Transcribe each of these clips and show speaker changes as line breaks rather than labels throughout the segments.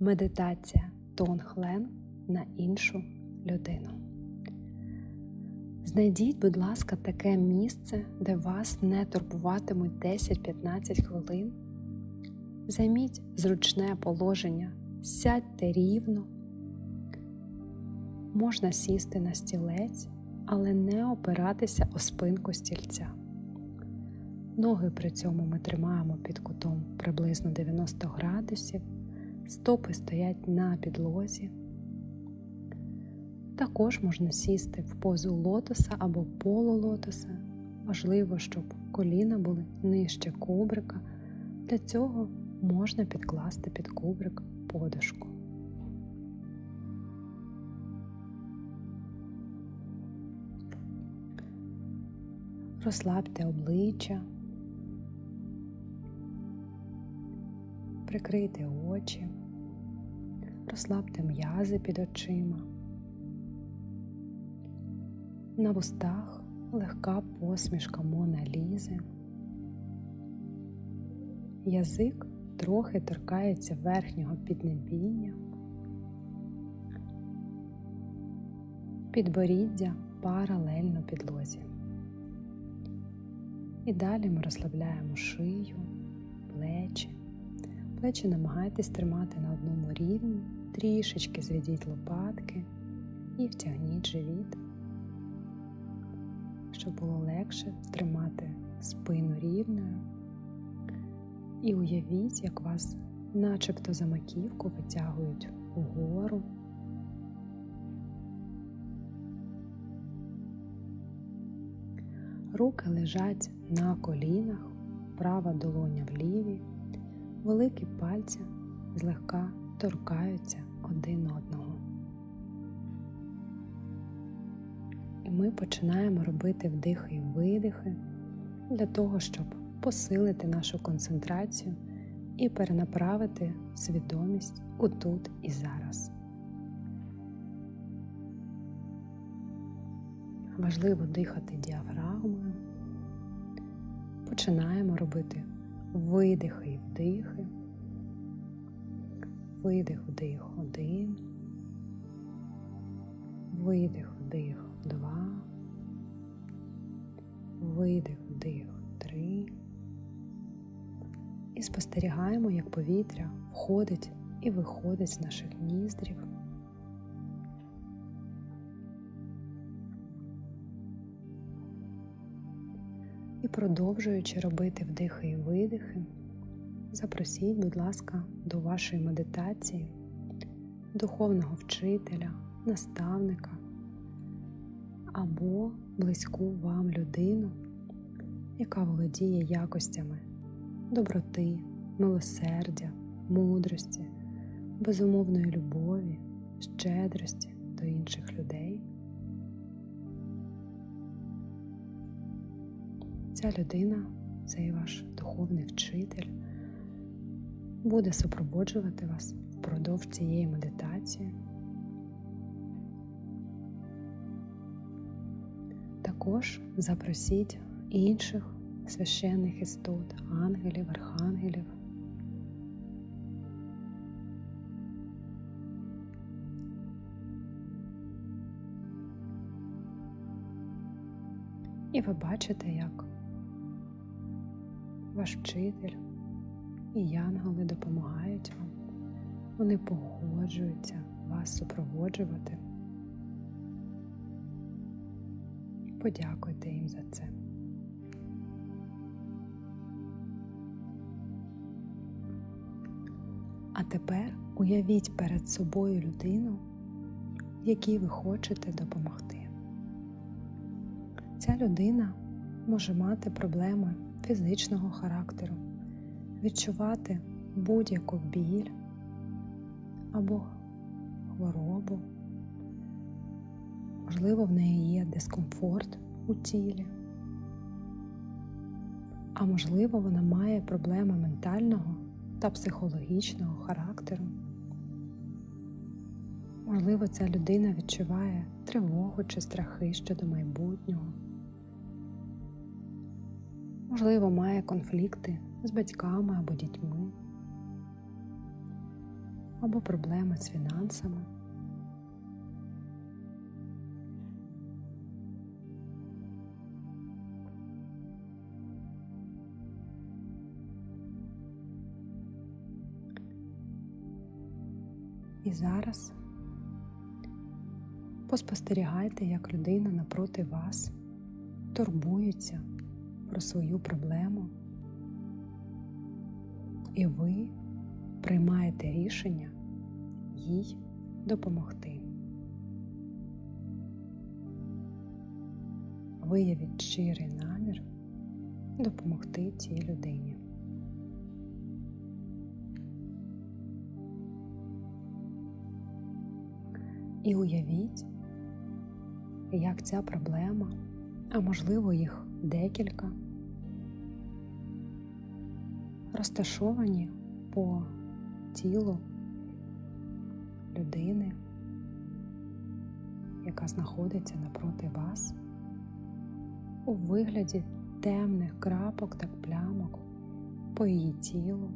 Медитація Тонг-Лен на іншу людину. Знайдіть, будь ласка, таке місце, де вас не турбуватимуть 10-15 хвилин. Займіть зручне положення, сядьте рівно. Можна сісти на стілець, але не опиратися о спинку стільця. Ноги при цьому ми тримаємо під кутом приблизно 90 градусів, стопи стоять на підлозі. Також можна сісти в позу лотоса або полулотоса. Важливо, щоб коліна були нижче кубрика. Для цього можна підкласти під кубрик подушку. Розслабте обличчя, прикрийте очі, розслабте м'язи під очима. На вустах легка посмішка Мона Лізи. Язик трохи торкається верхнього піднебіння, підборіддя паралельно підлозі. І далі ми розслабляємо шию, плечі. Плечі намагайтесь тримати на одному рівні, трішечки зведіть лопатки і втягніть живіт, щоб було легше тримати спину рівною. І уявіть, як вас начебто за маківку витягують угору. Руки лежать на колінах, права долоня в лівій, великі пальці злегка торкаються один одного. І ми починаємо робити вдихи і видихи для того, щоб посилити нашу концентрацію і перенаправити свідомість у тут і зараз. Важливо дихати діафрагмою. Починаємо робити видихи і вдихи. Видих, вдих один. Видих, вдих два. Видих, вдих три. І спостерігаємо, як повітря входить і виходить з наших ніздрів. І продовжуючи робити вдихи і видихи, запросіть, будь ласка, до вашої медитації, духовного вчителя, наставника або близьку вам людину, яка володіє якостями доброти, милосердя, мудрості, безумовної любові, щедрості до інших людей. Ця людина, цей ваш духовний вчитель, буде супроводжувати вас впродовж цієї медитації. Також запросіть інших священних істот, ангелів, архангелів. І ви бачите, як ваш вчитель і янголи допомагають вам. Вони погоджуються вас супроводжувати. Подякуйте їм за це. А тепер уявіть перед собою людину, якій ви хочете допомогти. Ця людина може мати проблеми фізичного характеру, відчувати будь-яку біль або хворобу. Можливо, в неї є дискомфорт у тілі, а можливо, вона має проблеми ментального та психологічного характеру. Можливо, ця людина відчуває тривогу чи страхи щодо майбутнього. Можливо, має конфлікти з батьками або дітьми. або проблеми з фінансами. І зараз поспостерігайте, як людина напроти вас турбується про свою проблему, і ви приймаєте рішення їй допомогти. Виявіть щирий намір допомогти цій людині. І уявіть, як ця проблема, а можливо їх декілька, розташовані по тілу людини, яка знаходиться напроти вас у вигляді темних крапок та плямок по її тілу.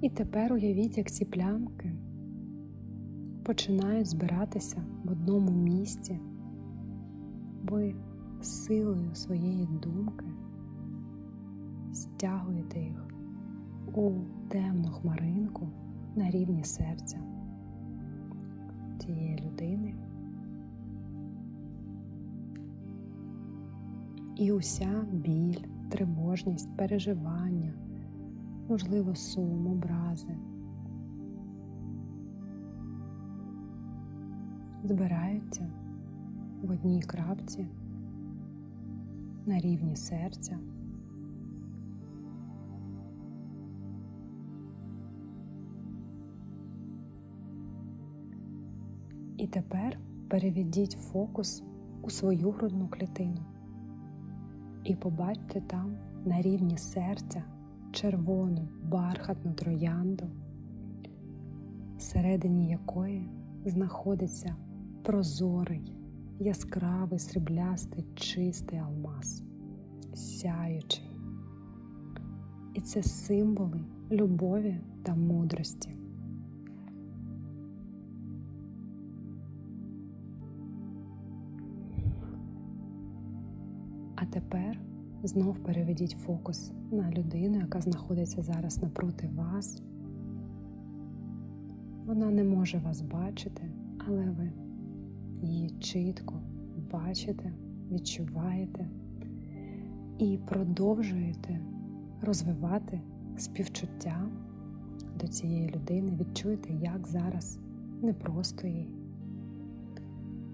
І тепер уявіть, як ці плямки починають збиратися в одному місці. Ви силою своєї думки стягуєте їх у темну хмаринку на рівні серця цієї людини. І уся біль, тривожність, переживання, можливо, сум, образи збираються в одній крапці на рівні серця. І тепер переведіть фокус у свою грудну клітину і побачте там на рівні серця червону бархатну троянду, всередині якої знаходиться прозорий, яскравий, сріблястий, чистий алмаз, сяючий. І це символи любові та мудрості. А тепер знов переведіть фокус на людину, яка знаходиться зараз напроти вас. Вона не може вас бачити, але ви її чітко бачите, відчуваєте і продовжуєте розвивати співчуття до цієї людини, відчуєте, як зараз непросто їй.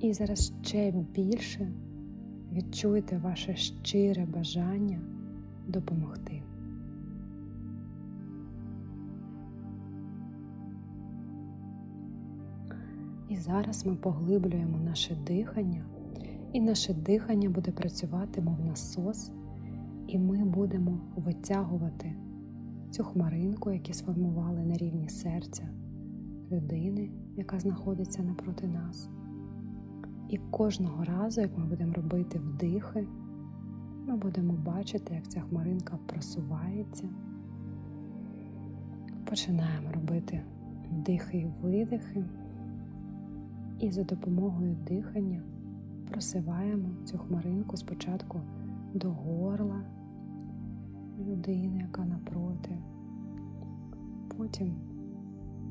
І зараз ще більше відчуєте ваше щире бажання допомогти. І зараз ми поглиблюємо наше дихання, і наше дихання буде працювати, мов насос, і ми будемо витягувати цю хмаринку, яку сформували на рівні серця людини, яка знаходиться напроти нас. І кожного разу, як ми будемо робити вдихи, ми будемо бачити, як ця хмаринка просувається. Починаємо робити вдихи і видихи. І за допомогою дихання просиваємо цю хмаринку спочатку до горла людини, яка напроти. Потім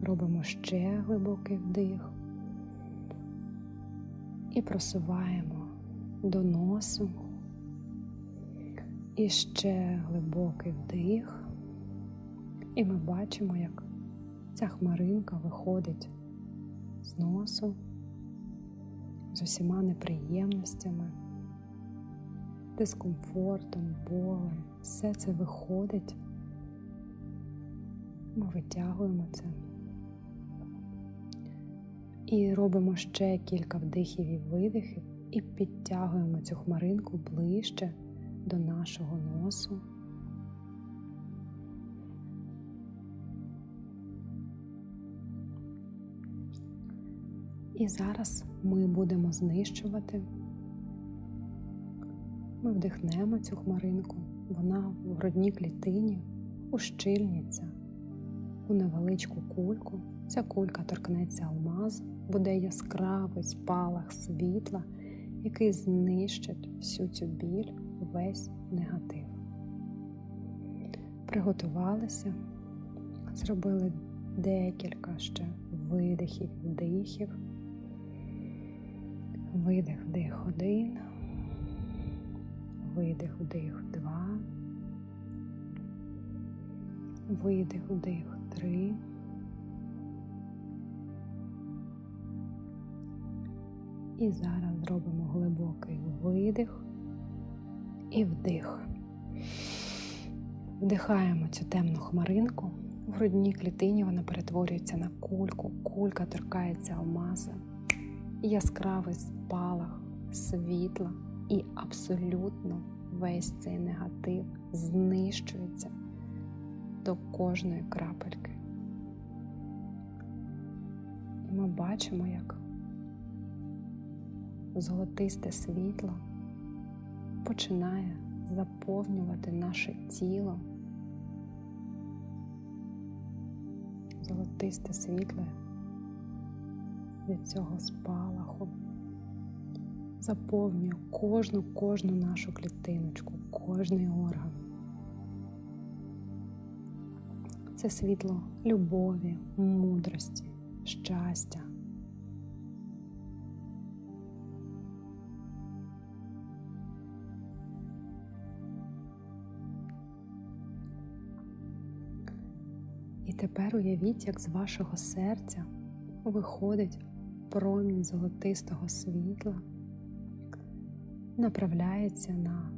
робимо ще глибокий вдих і просуваємо до носу. І ще глибокий вдих. І ми бачимо, як ця хмаринка виходить з носу з усіма неприємностями, дискомфортом, болем. Все це виходить. Ми витягуємо це. І робимо ще кілька вдихів і видихів, і підтягуємо цю хмаринку ближче до нашого носу. І зараз ми будемо знищувати Ми вдихнемо цю хмаринку, вона в грудній клітині ущільниться у невеличку кульку. Ця кулька торкнеться алмазу, буде яскравий спалах світла, який знищить всю цю біль, весь негатив. Приготувалися, зробили декілька ще видихів, вдихів. Видих, вдих один, видих, вдих два, видих, вдих три. І зараз зробимо глибокий видих і вдих. Вдихаємо цю темну хмаринку. В грудній клітині вона перетворюється на кульку, кулька торкається алмаза, яскравий спалах, світла, і абсолютно весь цей негатив знищується до кожної крапельки. І ми бачимо, як золотисте світло починає заповнювати наше тіло. Золотисте світло від цього спалаху заповнює кожну кожну нашу клітиночку, кожний орган. Це світло любові, мудрості, щастя. І тепер уявіть, як з вашого серця виходить промінь золотистого світла, направляється на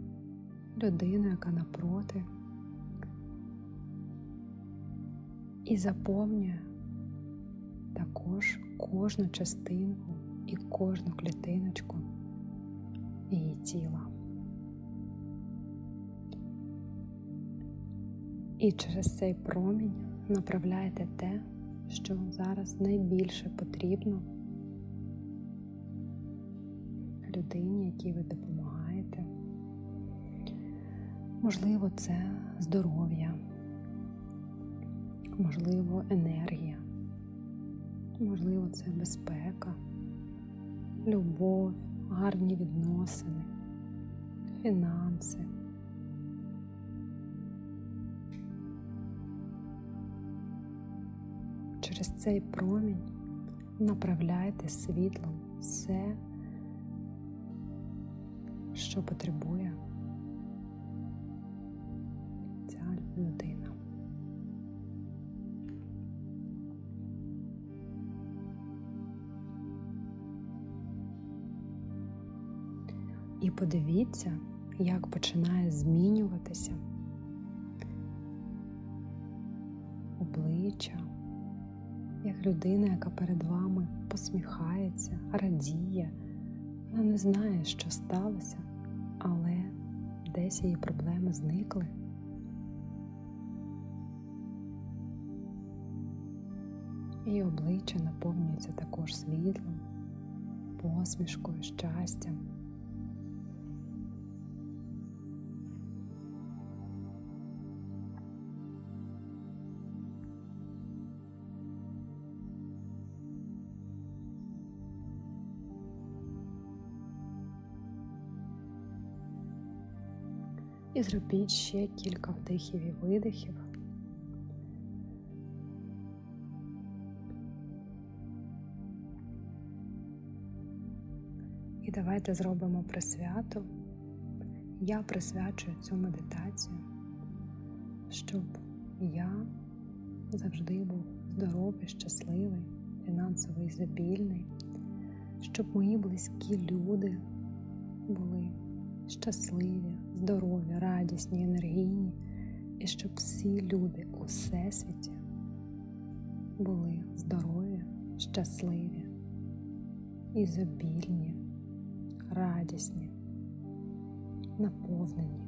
людину, яка напроти, і заповнює також кожну частинку і кожну клітиночку її тіла. І через цей промінь направляєте те, що зараз найбільше потрібно людині, якій ви допомагаєте. Можливо, це здоров'я, можливо, енергія, можливо, це безпека, любов, гарні відносини, фінанси. Через цей промінь направляйте світлом все, що потребує ця людина. І подивіться, як починає змінюватися обличчя, як людина, яка перед вами посміхається, радіє. Вона не знає, що сталося, але десь її проблеми зникли. І обличчя наповнюється також світлом, посмішкою, щастям. І зробіть ще кілька вдихів і видихів. І давайте зробимо присвяту. Я присвячую цю медитацію, щоб я завжди був здоровий, щасливий, фінансово ізобільний, щоб мої близькі люди були щасливі, здорові, радісні, енергійні, і щоб всі люди у всесвіті були здорові, щасливі, ізобільні, радісні, наповнені.